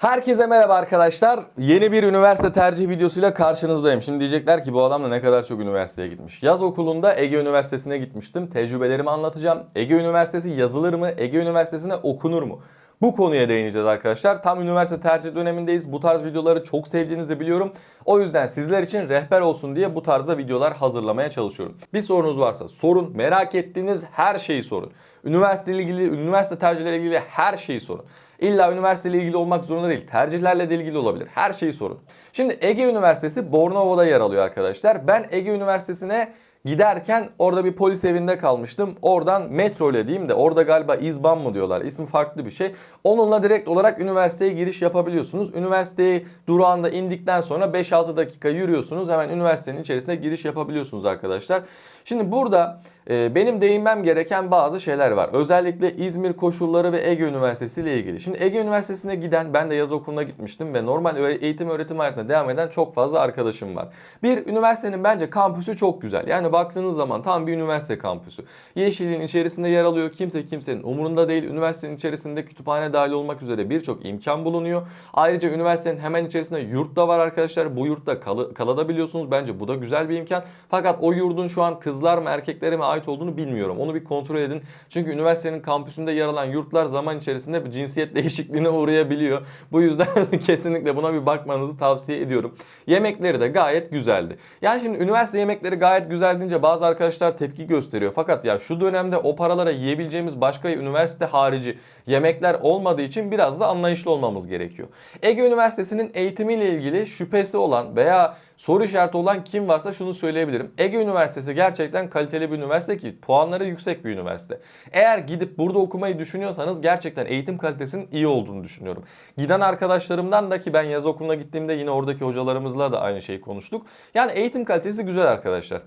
Herkese merhaba arkadaşlar. Yeni bir üniversite tercih videosuyla karşınızdayım. Şimdi diyecekler ki bu adam da ne kadar çok üniversiteye gitmiş. Yaz okulunda Ege Üniversitesi'ne gitmiştim. Tecrübelerimi anlatacağım. Ege Üniversitesi yazılır mı? Ege Üniversitesi'ne okunur mu? Bu konuya değineceğiz arkadaşlar. Tam üniversite tercih dönemindeyiz. Bu tarz videoları çok sevdiğinizi biliyorum. O yüzden sizler için rehber olsun diye bu tarzda videolar hazırlamaya çalışıyorum. Bir sorunuz varsa sorun. Merak ettiğiniz her şeyi sorun. Üniversite ilgili, üniversite tercihleri ilgili her şeyi sorun. İlla üniversiteyle ilgili olmak zorunda değil. Tercihlerle de ilgili olabilir. Her şeyi sorun. Şimdi Ege Üniversitesi Bornova'da yer alıyor arkadaşlar. Ben Ege Üniversitesi'ne giderken orada bir polis evinde kalmıştım. Oradan metro ile diyeyim de orada galiba İzban mı diyorlar. İsmi farklı bir şey. Onunla direkt olarak üniversiteye giriş yapabiliyorsunuz. Üniversiteyi durağında indikten sonra 5-6 dakika yürüyorsunuz. Hemen üniversitenin içerisine giriş yapabiliyorsunuz arkadaşlar. Şimdi burada benim değinmem gereken bazı şeyler var. Özellikle İzmir koşulları ve Ege Üniversitesi ile ilgili. Şimdi Ege Üniversitesi'ne giden ben de yaz okuluna gitmiştim ve normal eğitim öğretim hayatına devam eden çok fazla arkadaşım var. Bir üniversitenin bence kampüsü çok güzel. Yani baktığınız zaman tam bir üniversite kampüsü. Yeşilliğin içerisinde yer alıyor. Kimse kimsenin umurunda değil. Üniversitenin içerisinde kütüphane dahil olmak üzere birçok imkan bulunuyor. Ayrıca üniversitenin hemen içerisinde yurt da var arkadaşlar. Bu yurtta kalı, kalabiliyorsunuz. Bence bu da güzel bir imkan. Fakat o yurdun şu an kızlar mı erkeklere mi ait olduğunu bilmiyorum. Onu bir kontrol edin. Çünkü üniversitenin kampüsünde yer alan yurtlar zaman içerisinde cinsiyet değişikliğine uğrayabiliyor. Bu yüzden kesinlikle buna bir bakmanızı tavsiye ediyorum. Yemekleri de gayet güzeldi. Yani şimdi üniversite yemekleri gayet güzel deyince bazı arkadaşlar tepki gösteriyor. Fakat ya şu dönemde o paralara yiyebileceğimiz başka üniversite harici yemekler olmadığı için biraz da anlayışlı olmamız gerekiyor. Ege Üniversitesi'nin eğitimiyle ilgili şüphesi olan veya soru işareti olan kim varsa şunu söyleyebilirim. Ege Üniversitesi gerçekten kaliteli bir üniversite ki puanları yüksek bir üniversite. Eğer gidip burada okumayı düşünüyorsanız gerçekten eğitim kalitesinin iyi olduğunu düşünüyorum. Giden arkadaşlarımdan da ki ben yaz okuluna gittiğimde yine oradaki hocalarımızla da aynı şeyi konuştuk. Yani eğitim kalitesi güzel arkadaşlar.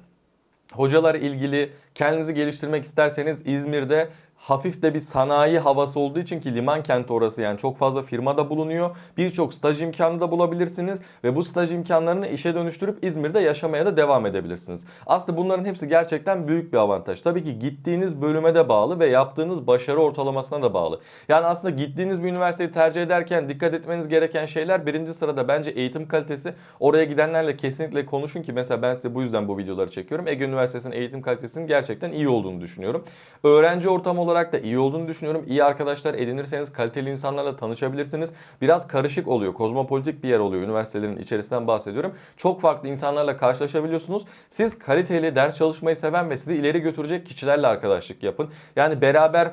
Hocalar ilgili kendinizi geliştirmek isterseniz İzmir'de hafif de bir sanayi havası olduğu için ki liman kenti orası yani çok fazla firma da bulunuyor. Birçok staj imkanı da bulabilirsiniz ve bu staj imkanlarını işe dönüştürüp İzmir'de yaşamaya da devam edebilirsiniz. Aslında bunların hepsi gerçekten büyük bir avantaj. Tabii ki gittiğiniz bölüme de bağlı ve yaptığınız başarı ortalamasına da bağlı. Yani aslında gittiğiniz bir üniversiteyi tercih ederken dikkat etmeniz gereken şeyler birinci sırada bence eğitim kalitesi. Oraya gidenlerle kesinlikle konuşun ki mesela ben size bu yüzden bu videoları çekiyorum. Ege Üniversitesi'nin eğitim kalitesinin gerçekten iyi olduğunu düşünüyorum. Öğrenci ortamı olarak da iyi olduğunu düşünüyorum. İyi arkadaşlar edinirseniz kaliteli insanlarla tanışabilirsiniz. Biraz karışık oluyor. Kozmopolitik bir yer oluyor. Üniversitelerin içerisinden bahsediyorum. Çok farklı insanlarla karşılaşabiliyorsunuz. Siz kaliteli ders çalışmayı seven ve sizi ileri götürecek kişilerle arkadaşlık yapın. Yani beraber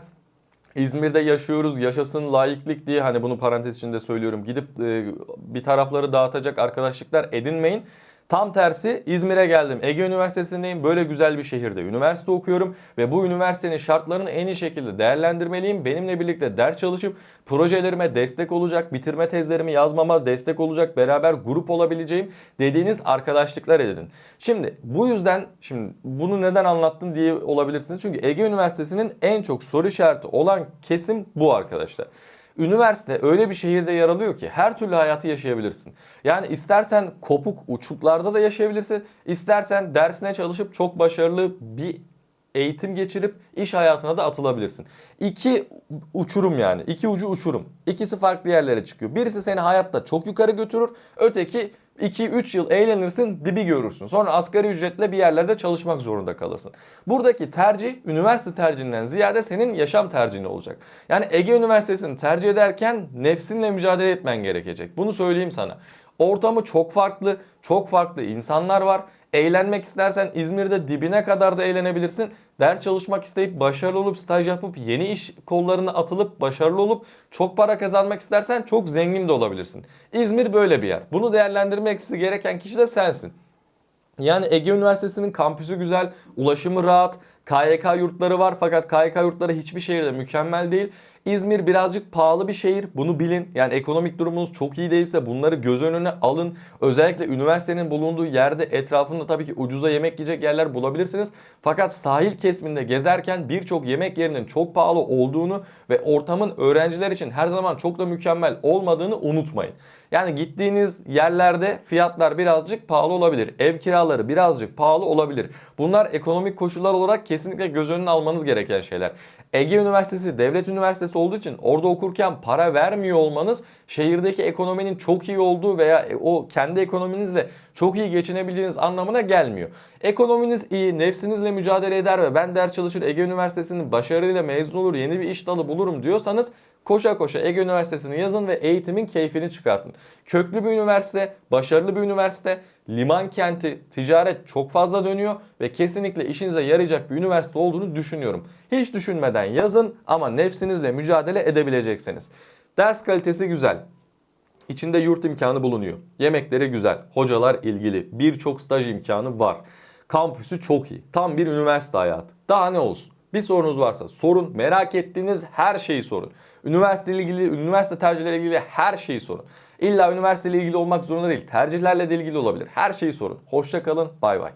İzmir'de yaşıyoruz, yaşasın layıklık diye hani bunu parantez içinde söylüyorum. Gidip e, bir tarafları dağıtacak arkadaşlıklar edinmeyin. Tam tersi İzmir'e geldim. Ege Üniversitesi'ndeyim. Böyle güzel bir şehirde üniversite okuyorum ve bu üniversitenin şartlarını en iyi şekilde değerlendirmeliyim. Benimle birlikte ders çalışıp projelerime destek olacak, bitirme tezlerimi yazmama destek olacak, beraber grup olabileceğim dediğiniz arkadaşlıklar edinin. Şimdi bu yüzden şimdi bunu neden anlattın diye olabilirsiniz. Çünkü Ege Üniversitesi'nin en çok soru işareti olan kesim bu arkadaşlar. Üniversite öyle bir şehirde yer alıyor ki her türlü hayatı yaşayabilirsin. Yani istersen kopuk uçuklarda da yaşayabilirsin. istersen dersine çalışıp çok başarılı bir eğitim geçirip iş hayatına da atılabilirsin. İki uçurum yani. iki ucu uçurum. İkisi farklı yerlere çıkıyor. Birisi seni hayatta çok yukarı götürür. Öteki 2-3 yıl eğlenirsin dibi görürsün. Sonra asgari ücretle bir yerlerde çalışmak zorunda kalırsın. Buradaki tercih üniversite tercihinden ziyade senin yaşam tercihin olacak. Yani Ege Üniversitesi'ni tercih ederken nefsinle mücadele etmen gerekecek. Bunu söyleyeyim sana. Ortamı çok farklı, çok farklı insanlar var. Eğlenmek istersen İzmir'de dibine kadar da eğlenebilirsin. Ders çalışmak isteyip başarılı olup staj yapıp yeni iş kollarına atılıp başarılı olup çok para kazanmak istersen çok zengin de olabilirsin. İzmir böyle bir yer. Bunu değerlendirmek gereken kişi de sensin. Yani Ege Üniversitesi'nin kampüsü güzel, ulaşımı rahat, KYK yurtları var fakat KYK yurtları hiçbir şehirde mükemmel değil. İzmir birazcık pahalı bir şehir. Bunu bilin. Yani ekonomik durumunuz çok iyi değilse bunları göz önüne alın. Özellikle üniversitenin bulunduğu yerde etrafında tabii ki ucuza yemek yiyecek yerler bulabilirsiniz. Fakat sahil kesiminde gezerken birçok yemek yerinin çok pahalı olduğunu ve ortamın öğrenciler için her zaman çok da mükemmel olmadığını unutmayın. Yani gittiğiniz yerlerde fiyatlar birazcık pahalı olabilir. Ev kiraları birazcık pahalı olabilir. Bunlar ekonomik koşullar olarak kesinlikle göz önüne almanız gereken şeyler. Ege Üniversitesi devlet üniversitesi olduğu için orada okurken para vermiyor olmanız şehirdeki ekonominin çok iyi olduğu veya o kendi ekonominizle çok iyi geçinebileceğiniz anlamına gelmiyor. Ekonominiz iyi, nefsinizle mücadele eder ve ben ders çalışır Ege Üniversitesi'nin başarıyla mezun olur, yeni bir iş dalı bulurum diyorsanız koşa koşa Ege Üniversitesi'ni yazın ve eğitimin keyfini çıkartın. Köklü bir üniversite, başarılı bir üniversite, liman kenti, ticaret çok fazla dönüyor ve kesinlikle işinize yarayacak bir üniversite olduğunu düşünüyorum. Hiç düşünmeden yazın ama nefsinizle mücadele edebileceksiniz. Ders kalitesi güzel. İçinde yurt imkanı bulunuyor. Yemekleri güzel. Hocalar ilgili. Birçok staj imkanı var. Kampüsü çok iyi. Tam bir üniversite hayatı. Daha ne olsun? Bir sorunuz varsa sorun. Merak ettiğiniz her şeyi sorun. Üniversite ilgili, üniversite tercihleri ilgili her şeyi sorun. İlla üniversite ile ilgili olmak zorunda değil. Tercihlerle de ilgili olabilir. Her şeyi sorun. Hoşça kalın. Bay bay.